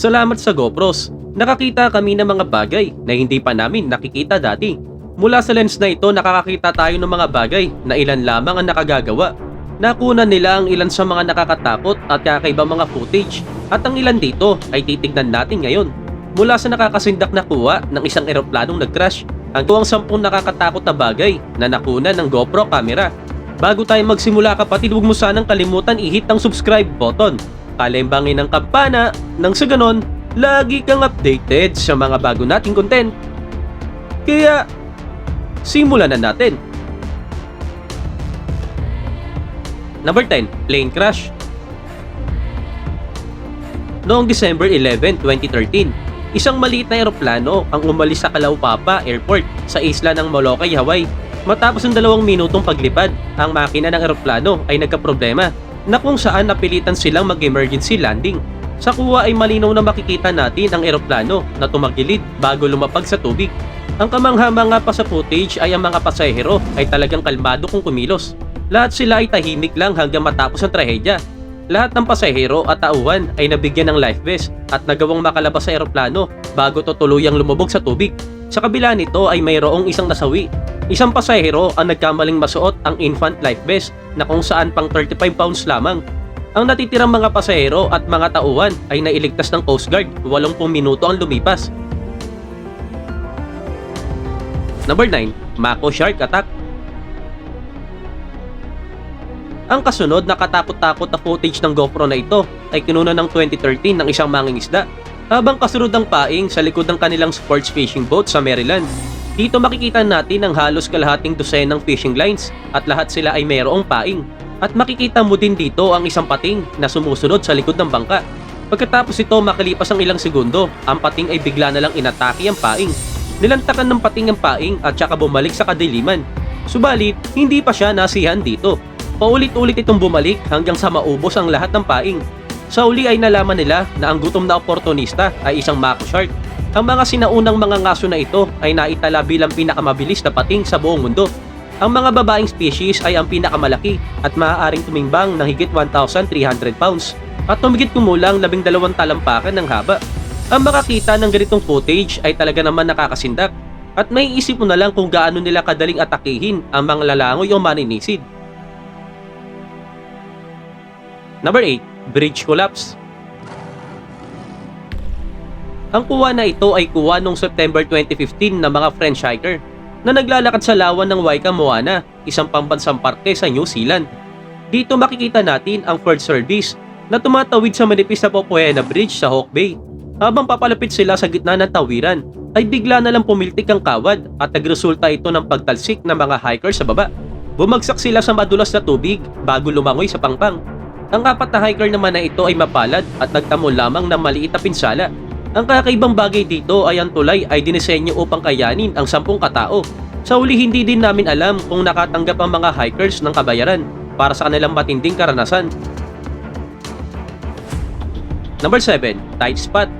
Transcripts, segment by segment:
Salamat sa GoPros, nakakita kami ng mga bagay na hindi pa namin nakikita dati. Mula sa lens na ito nakakakita tayo ng mga bagay na ilan lamang ang nakagagawa. Nakuna nila ang ilan sa mga nakakatakot at kakaibang mga footage at ang ilan dito ay titignan natin ngayon. Mula sa nakakasindak na kuha ng isang eroplanong nag-crash ang sampung nakakatakot na bagay na nakuna ng GoPro camera. Bago tayo magsimula kapatid, huwag mo sanang kalimutan i-hit ang subscribe button. Kalimbangin ang kampana nang sa ganon, lagi kang updated sa mga bago nating content. Kaya, simulan na natin. Number 10, plane crash. Noong December 11, 2013, isang maliit na eroplano ang umalis sa Kalaupapa Airport sa isla ng Molokai, Hawaii. Matapos ng dalawang minutong paglipad, ang makina ng eroplano ay nagkaproblema na kung saan napilitan silang mag-emergency landing. Sa kuha ay malinaw na makikita natin ang eroplano na tumagilid bago lumapag sa tubig. Ang kamangha-mangha pa sa footage ay ang mga pasahero ay talagang kalmado kung kumilos. Lahat sila ay tahimik lang hanggang matapos ang trahedya. Lahat ng pasahero at tauhan ay nabigyan ng life vest at nagawang makalabas sa eroplano bago to tuluyang lumubog sa tubig. Sa kabila nito ay mayroong isang nasawi. Isang pasahero ang nagkamaling masuot ang infant life vest na kung saan pang 35 pounds lamang. Ang natitirang mga pasahero at mga tauhan ay nailigtas ng Coast Guard 80 minuto ang lumipas. Number 9, Mako Shark Attack. Ang kasunod na katakot-takot na footage ng GoPro na ito ay kinuna ng 2013 ng isang mangingisda habang kasunod ang paing sa likod ng kanilang sports fishing boat sa Maryland. Dito makikita natin ang halos kalahating dosenang fishing lines at lahat sila ay mayroong paing. At makikita mo din dito ang isang pating na sumusunod sa likod ng bangka. Pagkatapos ito makalipas ang ilang segundo, ang pating ay bigla na lang inatake ang paing. Nilantakan ng pating ang paing at saka bumalik sa kadiliman. Subalit, hindi pa siya nasihan dito. Paulit-ulit itong bumalik hanggang sa maubos ang lahat ng paing. Sa uli ay nalaman nila na ang gutom na oportunista ay isang mako shark. Ang mga sinaunang mga ngaso na ito ay naitala bilang pinakamabilis na pating sa buong mundo. Ang mga babaeng species ay ang pinakamalaki at maaaring tumimbang ng higit 1,300 pounds at tumigit kumulang 12 talampakan ng haba. Ang makakita ng ganitong footage ay talaga naman nakakasindak at may isip mo na lang kung gaano nila kadaling atakihin ang mga lalangoy o maninisid. Number 8, bridge collapse. Ang kuha na ito ay kuha noong September 2015 ng mga French hiker na naglalakad sa lawan ng Waika Moana, isang pambansang parke sa New Zealand. Dito makikita natin ang Ford Service na tumatawid sa manipis na Popoena Bridge sa Hawke Bay. Habang papalapit sila sa gitna ng tawiran, ay bigla na lang pumiltik ang kawad at nagresulta ito ng pagtalsik ng mga hiker sa baba. Bumagsak sila sa madulas na tubig bago lumangoy sa pangpang. Ang apat na hiker naman na ito ay mapalad at nagtamo lamang ng maliit na pinsala. Ang kakaibang bagay dito ay ang tulay ay dinisenyo upang kayanin ang sampung katao. Sa uli hindi din namin alam kung nakatanggap ang mga hikers ng kabayaran para sa kanilang matinding karanasan. Number 7, tight spot.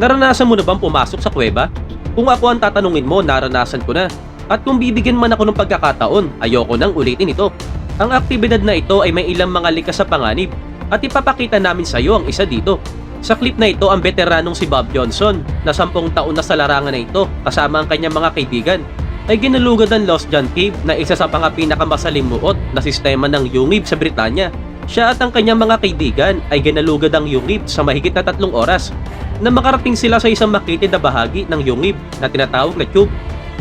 Naranasan mo na bang pumasok sa kuweba? Kung ako ang tatanungin mo, naranasan ko na. At kung bibigyan man ako ng pagkakataon, ayoko nang ulitin ito. Ang aktibidad na ito ay may ilang mga likas sa panganib at ipapakita namin sa iyo ang isa dito. Sa clip na ito ang veteranong si Bob Johnson na sampung taon na sa larangan na ito kasama ang kanyang mga kaibigan ay ginalugad ang Lost John Cave na isa sa mga pinakamasalimuot na sistema ng Yungib sa Britanya. Siya at ang kanyang mga kaibigan ay ginalugad ang Yungib sa mahigit na tatlong oras na makarating sila sa isang makitid na bahagi ng Yungib na tinatawag na tube.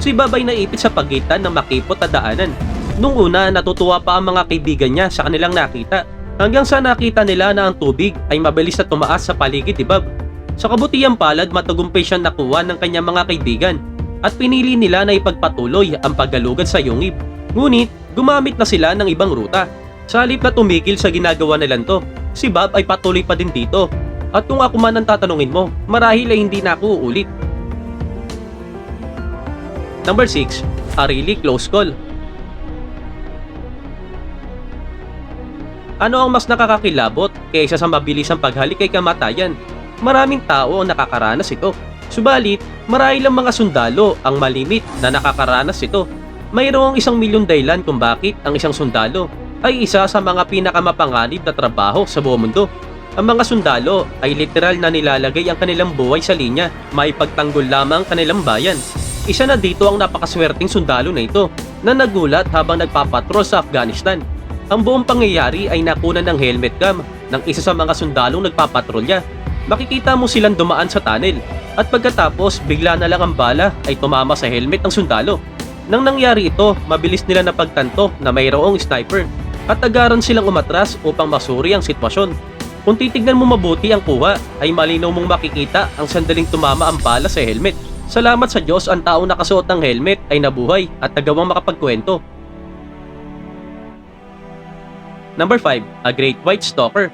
Si Bob ay naipit sa pagitan ng makipot na daanan. Nung una, natutuwa pa ang mga kaibigan niya sa kanilang nakita hanggang sa nakita nila na ang tubig ay mabilis na tumaas sa paligid ni Bob. Sa kabutihang palad, matagumpay siyang nakuha ng kanyang mga kaibigan at pinili nila na ipagpatuloy ang paggalugad sa Yungib. Ngunit, gumamit na sila ng ibang ruta. Sa halip na tumigil sa ginagawa nilang to, si Bob ay patuloy pa din dito. At kung ako man ang tatanungin mo, marahil ay hindi na ako uulit. Number 6, a really close call. Ano ang mas nakakakilabot kaysa sa mabilisang paghalik kay kamatayan? Maraming tao ang nakakaranas ito. Subalit, marahil lang mga sundalo ang malimit na nakakaranas ito. Mayroong isang milyon dahilan kung bakit ang isang sundalo ay isa sa mga pinakamapanganib na trabaho sa buong mundo. Ang mga sundalo ay literal na nilalagay ang kanilang buhay sa linya, may pagtanggol lamang kanilang bayan. Isa na dito ang napakaswerteng sundalo na ito na nagulat habang nagpapatrol sa Afghanistan. Ang buong pangyayari ay nakunan ng helmet cam ng isa sa mga sundalong nagpapatrolya. Makikita mo silang dumaan sa tunnel at pagkatapos bigla na lang ang bala ay tumama sa helmet ng sundalo. Nang nangyari ito, mabilis nila napagtanto na mayroong sniper at agaran silang umatras upang masuri ang sitwasyon. Kung titignan mo mabuti ang kuha, ay malinaw mong makikita ang sandaling tumama ang bala sa helmet. Salamat sa Diyos ang taong nakasuot ng helmet ay nabuhay at nagawang makapagkwento. Number 5, a Great White Stalker.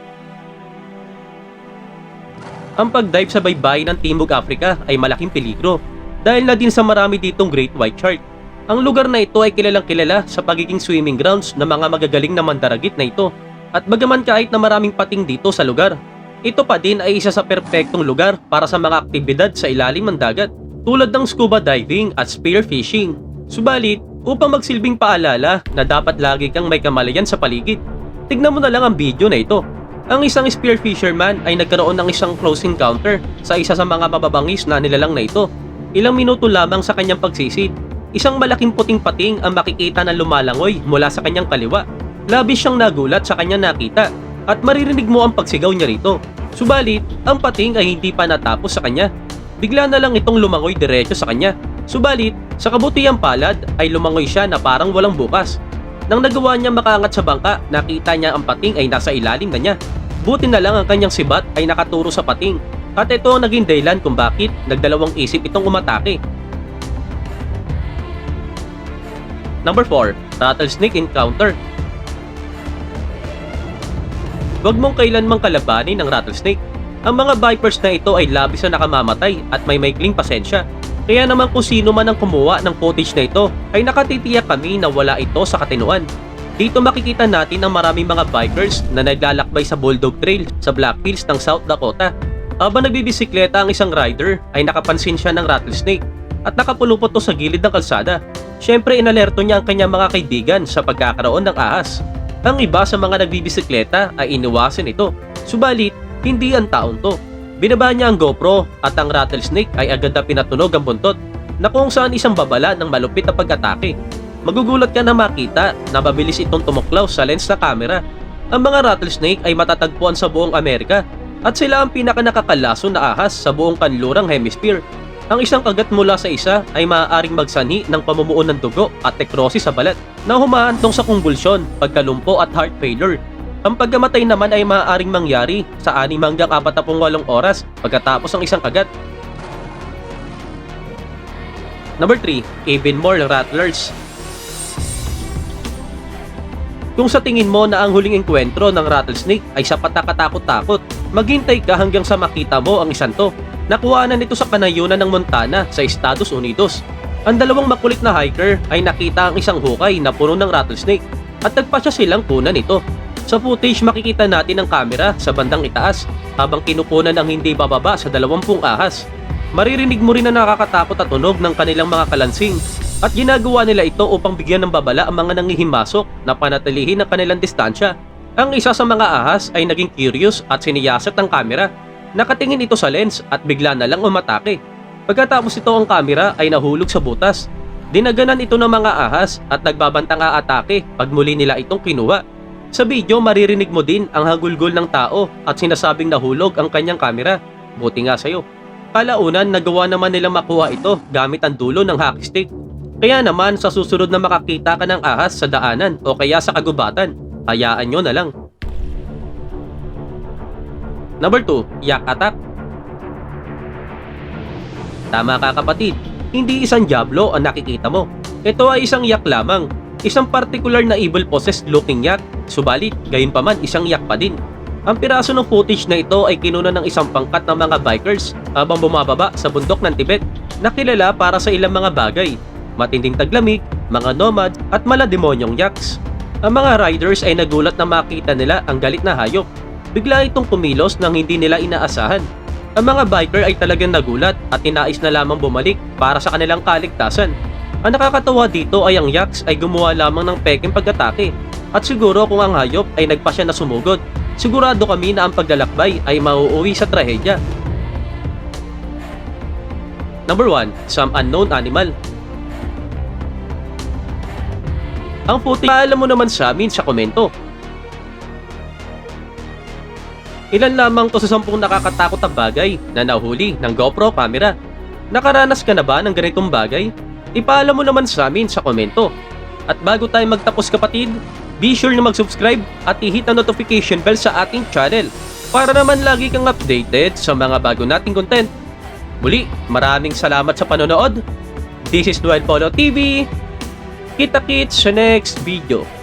Ang pagdive sa baybayin ng Timog Africa ay malaking peligro dahil na din sa marami ditong Great White Shark. Ang lugar na ito ay kilalang kilala sa pagiging swimming grounds ng mga magagaling na mandaragit na ito at bagaman kahit na maraming pating dito sa lugar, ito pa din ay isa sa perpektong lugar para sa mga aktibidad sa ilalim ng dagat tulad ng scuba diving at spearfishing. Subalit, upang magsilbing paalala na dapat lagi kang may kamalayan sa paligid, tignan mo na lang ang video na ito. Ang isang spear fisherman ay nagkaroon ng isang close encounter sa isa sa mga mababangis na nilalang na ito. Ilang minuto lamang sa kanyang pagsisid, isang malaking puting pating ang makikita na lumalangoy mula sa kanyang kaliwa. Labis siyang nagulat sa kanyang nakita at maririnig mo ang pagsigaw niya rito. Subalit, ang pating ay hindi pa natapos sa kanya. Bigla na lang itong lumangoy diretso sa kanya. Subalit, sa kabutihang palad ay lumangoy siya na parang walang bukas. Nang nagawa niya makaangat sa bangka, nakita niya ang pating ay nasa ilalim na niya. Buti na lang ang kanyang sibat ay nakaturo sa pating. At ito ang naging dahilan kung bakit nagdalawang isip itong umatake. Number 4, Rattlesnake Encounter. Huwag mong kailanmang kalabanin ng rattlesnake. Ang mga vipers na ito ay labis na nakamamatay at may maikling pasensya. Kaya naman kung sino man ang kumuha ng footage na ito ay nakatitiyak kami na wala ito sa katinuan. Dito makikita natin ang maraming mga bikers na naglalakbay sa Bulldog Trail sa Black Hills ng South Dakota. Habang nagbibisikleta ang isang rider ay nakapansin siya ng rattlesnake at nakapulupot to sa gilid ng kalsada. Siyempre inalerto niya ang kanyang mga kaibigan sa pagkakaroon ng ahas. Ang iba sa mga nagbibisikleta ay iniwasan ito. Subalit, hindi ang taon to. Binaba niya ang GoPro at ang rattlesnake ay agad na pinatunog ang buntot na kung saan isang babala ng malupit na pag-atake. Magugulat ka na makita na mabilis itong tumuklaw sa lens na camera. Ang mga rattlesnake ay matatagpuan sa buong Amerika at sila ang pinaka nakakalaso na ahas sa buong kanlurang hemisphere. Ang isang kagat mula sa isa ay maaaring magsanhi ng pamumuo ng dugo at necrosis sa balat na humahantong sa kumbulsyon, pagkalumpo at heart failure. Ang pagkamatay naman ay maaaring mangyari sa 6 hanggang 48 oras pagkatapos ng isang kagat. Number 3, even more rattlers. Kung sa tingin mo na ang huling engkwentro ng rattlesnake ay sapat na katakot-takot, maghintay ka hanggang sa makita mo ang isang to. Nakuha na nito sa kanayunan ng Montana sa Estados Unidos. Ang dalawang makulit na hiker ay nakita ang isang hukay na puno ng rattlesnake at nagpasya silang kunan ito. Sa footage makikita natin ang kamera sa bandang itaas habang kinukunan ang hindi bababa sa 20 ahas. Maririnig mo rin na nakakatakot at tunog ng kanilang mga kalansing at ginagawa nila ito upang bigyan ng babala ang mga nangihimasok na panatilihin ang kanilang distansya. Ang isa sa mga ahas ay naging curious at siniyasat ng kamera. Nakatingin ito sa lens at bigla na lang umatake. Pagkatapos ito ang kamera ay nahulog sa butas. Dinaganan ito ng mga ahas at nagbabantang aatake pag muli nila itong kinuha. Sa video maririnig mo din ang hagulgol ng tao at sinasabing nahulog ang kanyang kamera. Buti nga sa'yo. Kalaunan nagawa naman nilang makuha ito gamit ang dulo ng hockey stick. Kaya naman sa susunod na makakita ka ng ahas sa daanan o kaya sa kagubatan, hayaan nyo na lang. Number 2, yak attack. Tama ka kapatid, hindi isang diablo ang nakikita mo. Ito ay isang yak lamang, isang particular na evil possessed looking yak, subalit gayon pa man isang yak pa din. Ang piraso ng footage na ito ay kinuna ng isang pangkat ng mga bikers habang bumababa sa bundok ng Tibet na kilala para sa ilang mga bagay, matinding taglamig, mga nomad at malademonyong yaks. Ang mga riders ay nagulat na makita nila ang galit na hayop. Bigla itong kumilos nang hindi nila inaasahan. Ang mga biker ay talagang nagulat at tinais na lamang bumalik para sa kanilang kaligtasan. Ang nakakatawa dito ay ang yaks ay gumawa lamang ng peking pag-atake at siguro kung ang hayop ay nagpasya na sumugod sigurado kami na ang paglalakbay ay mauuwi sa trahedya. Number 1, some unknown animal. Ang puti, alam mo naman sa amin sa komento. Ilan lamang to sa sampung nakakatakot na bagay na nahuli ng GoPro camera. Nakaranas ka na ba ng ganitong bagay? Ipaalam mo naman sa amin sa komento. At bago tayo magtapos kapatid, be sure na mag-subscribe at i-hit ang notification bell sa ating channel para naman lagi kang updated sa mga bago nating content. Muli, maraming salamat sa panonood. This is Noel Polo TV. Kita-kits sa next video.